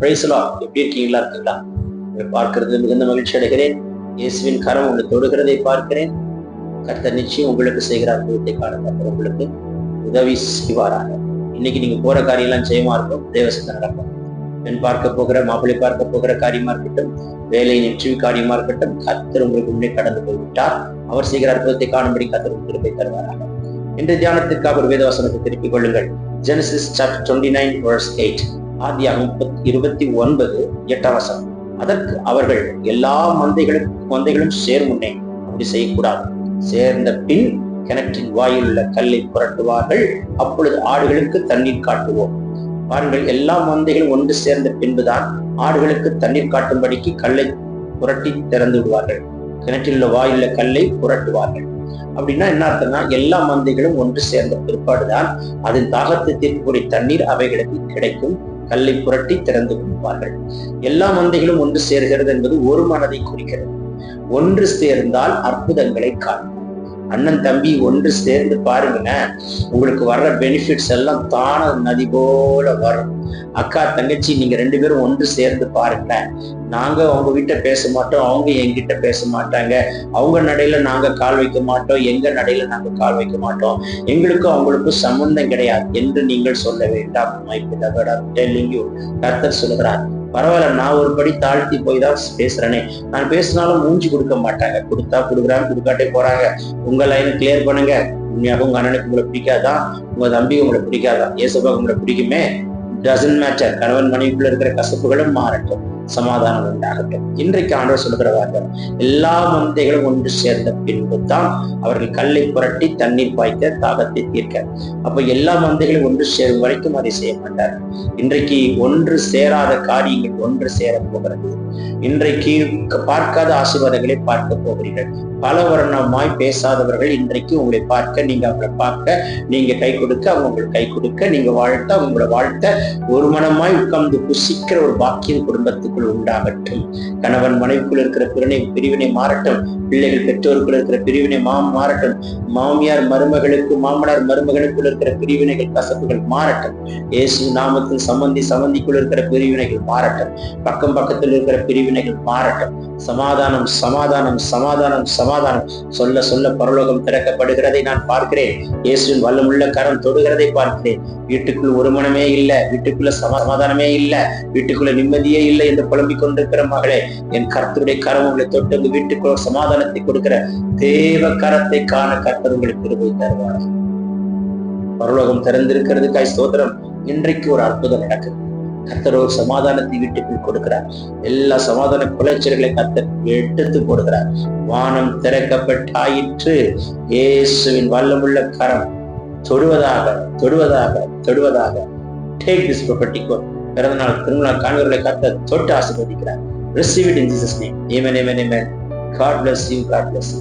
பிரைஸ்லா எப்படி இருக்கீங்களா? இருக்கீங்களா? பார்க்கிறது மிகுந்த மகிழ்ச்சி அடைகிறேன். இயேசுவின் கரம் உங்களை தொடுகிறதை பார்க்கிறேன். கர்த்தர் நிச்சயம் உங்களுக்கு செய்கிற அற்புதத்தை காண உங்களுக்கு உதவி செய்வாராக. இன்னைக்கு நீங்க போற காரியம் எல்லாம் ஜெயமா இருக்கும். தேவசத்தை நடக்கும். பெண் பார்க்க போகிற மாப்பிள்ளை பார்க்க போகிற காரியமா இருக்கட்டும் வேலை நிச்சய காரியமா இருக்கட்டும் கத்தர் உங்களுக்கு முன்னே கடந்து போய்விட்டார். அவர் செய்கிற அற்புதத்தை காணும்படி கத்தர் திருப்பி தருவாராக. இன்று தியானத்திற்காக ஒரு வேதவசனத்தை திருப்பிக் கொள்ளுங்கள். Genesis chapter twenty nine verse eight ஆதியாக முப்பத்தி இருபத்தி ஒன்பது எட்டாம் அதற்கு அவர்கள் எல்லா மந்தைகளும் மந்தைகளும் சேரும் முன்னே அப்படி செய்யக்கூடாது. சேர்ந்த பின் கிணற்றின் வாயில் உள்ள கல்லை புரட்டுவார்கள். அப்பொழுது ஆடுகளுக்கு தண்ணீர் காட்டுவோம். பாருங்கள் எல்லா மந்தைகளும் ஒன்று சேர்ந்த பின்புதான் ஆடுகளுக்கு தண்ணீர் காட்டும்படிக்கு கல்லை புரட்டி திறந்து விடுவார்கள். கிணற்றில் உள்ள வாயிலுள்ள கல்லை புரட்டுவார்கள். அப்படின்னா என்ன அர்த்தம்னா எல்லா மந்தைகளும் ஒன்று சேர்ந்த பிற்பாடுதான் அதன் தாகத்தை தீர்க்கக்கூடிய தண்ணீர் அவைகளுக்கு கிடைக்கும். கல்லை புரட்டி திறந்து கொடுப்பார்கள். எல்லா மந்தைகளும் ஒன்று சேர்கிறது என்பது ஒரு மனதை குறிக்கிறது. ஒன்று சேர்ந்தால் அற்புதங்களை காணும் அண்ணன் தம்பி ஒன்று சேர்ந்து பாருங்களேன் உங்களுக்கு வர்ற பெனிஃபிட்ஸ் எல்லாம் தான நதி போல வரும். அக்கா தங்கச்சி நீங்க ரெண்டு பேரும் ஒன்று சேர்ந்து பாருங்களேன். நாங்க அவங்க வீட்டை பேச மாட்டோம் அவங்க எங்கிட்ட பேச மாட்டாங்க. அவங்க நடையில நாங்க கால் வைக்க மாட்டோம் எங்க நடையில நாங்க கால் வைக்க மாட்டோம். எங்களுக்கும் அவங்களுக்கும் சம்பந்தம் கிடையாது என்று நீங்கள் சொல்ல வேண்டாம். கர்த்தர் சொல்கிறார் பரவாயில்ல நான் ஒரு படி தாழ்த்தி போய் தான் பேசுறேனே. நான் பேசினாலும் மூஞ்சி கொடுக்க மாட்டாங்க. கொடுத்தா கொடுக்குறாங்க கொடுக்காட்டே போறாங்க. உங்க லைன் கிளியர் பண்ணுங்க. உண்மையாக உங்க அண்ணனுக்கு உங்களை பிடிக்காதான் உங்க தம்பி உங்களை பிடிக்காதான் ஏசப்பா உங்களை பிடிக்குமே? டசன் மேட்சர் கணவன் மனைவிக்குள்ள இருக்கிற கசப்புகளும் மாறட்டும். சமாதானம் உண்டாகட்டும். இன்றைக்கு ஆண்டவர் சொல்லுகிற வார்த்தை எல்லா மந்தைகளும் ஒன்று சேர்ந்த பின்பு தான் அவர்கள் கல்லை புரட்டி தண்ணீர் பாய்க்க தாகத்தை தீர்க்க. அப்ப எல்லா மந்தைகளும் ஒன்று சேரும் வரைக்கும் அதை செய்ய மாட்டார். இன்றைக்கு ஒன்று சேராத காரியங்கள் ஒன்று சேர போகிறது. இன்றைக்கு பார்க்காத ஆசீர்வாதங்களை பார்க்க போகிறீர்கள். பல வருணமாய் பேசாதவர்கள் இன்றைக்கு உங்களை பார்க்க நீங்க அவங்களை பார்க்க நீங்க கை கொடுக்க அவங்க உங்களுக்கு கை கொடுக்க நீங்க வாழ்த்த அவங்களோட வாழ்த்த ஒரு மனமாய் உட்கார்ந்து புசிக்கிற ஒரு பாக்கியம் குடும்பத்துக்குள் உண்டாகட்டும். கணவன் மனைவிக்குள் இருக்கிற பிறனை பிரிவினை மாறட்டும். பிள்ளைகள் பெற்றோருக்குள் இருக்கிற பிரிவினை மாம் மாறட்டும். மாமியார் மருமகளுக்கு மாமனார் மருமகளுக்குள் இருக்கிற பிரிவினைகள் கசப்புகள் மாறட்டும். இயேசு நாமத்தில் சம்பந்தி சம்பந்திக்குள் இருக்கிற பிரிவினைகள் மாறட்டும். பக்கம் பக்கத்தில் இருக்கிற பிரிவினைகள் மாறட்டும். சமாதானம் சமாதானம் சமாதானம் சமாதானம். சொல்ல சொல்ல பரலோகம் திறக்கப்படுகிறதை நான் பார்க்கிறேன். இயேசுவின் வல்லமுள்ள கரம் தொடுகிறதை பார்க்கிறேன். வீட்டுக்குள் ஒரு மனமே இல்லை. வீட்டுக்குள்ள சமாதானமே இல்லை. வீட்டுக்குள்ள நிம்மதியே இல்லை என்று புலம்பிக் கொண்டிருக்கிற மகளே என் கருத்துடைய கரம் உங்களை தொட்டு உங்க வீட்டுக்குள்ள சமாதானத்தை கொடுக்கிற தேவ கரத்தை காண கர்த்தர் உங்களுக்கு திருப்பி தருவார். பரலோகம் திறந்திருக்கிறதுக்காய் சோதரம் இன்றைக்கு ஒரு அற்புதம் நடக்குது. கத்தர் ஒரு சமாதானத்தை வீட்டுக்குள் கொடுக்கிறார். எல்லா சமாதான குலைச்சல்களை கத்தர் எடுத்து போடுகிறார். வானம் திறக்கப்பட்டாயிற்று இயேசுவின் வல்லமுள்ள கரம் தொடுவதாக தொடுவதாக தொடுவதாக. டேக் திஸ் ப்ராப்பர்ட்டி பிறந்த நாள் திருநாள் காண்பவர்களை காட்ட தொட்டு ஆசீர்வதிக்கிறார். Receive it in Jesus name amen amen amen God bless you God bless you